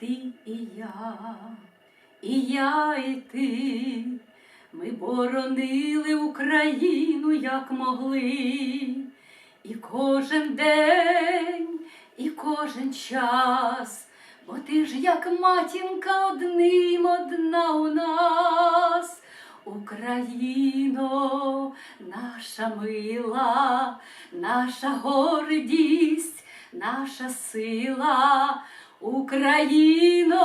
ти і я, і я, і ти. Ми боронили Україну, як могли, і кожен день, і кожен час, бо ти ж як матінка одним одна у нас. Україно, наша мила, наша гордість, наша сила, Україно,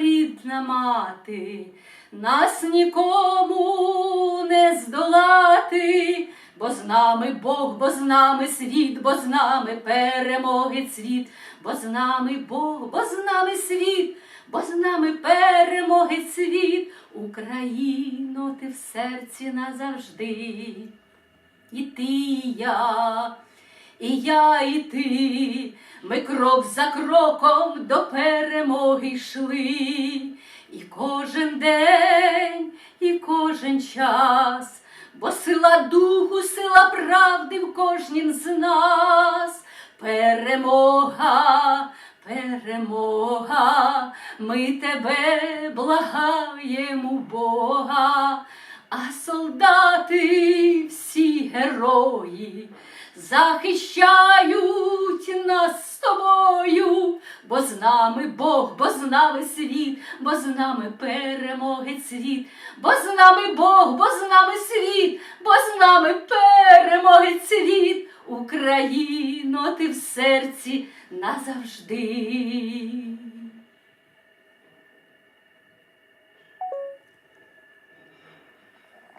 рідна мати, нас нікому не здолати, бо з нами Бог, бо з нами світ, бо з нами перемоги цвіт, бо з нами Бог, бо з нами світ, бо з нами перемоги цвіт, Україно, ти в серці назавжди. І ти, і я, і я, і ти, ми крок за кроком до перемоги йшли. І кожен день, і кожен час, бо сила духу, сила правди в кожнім з нас. Перемога, перемога, ми тебе благаємо, Бога, а солдати всі герої захищають бо з нами Бог, бо з нами світ, бо з нами перемоги світ, бо з нами Бог, бо з нами світ, бо з нами перемоги світ, Україно, ти в серці назавжди.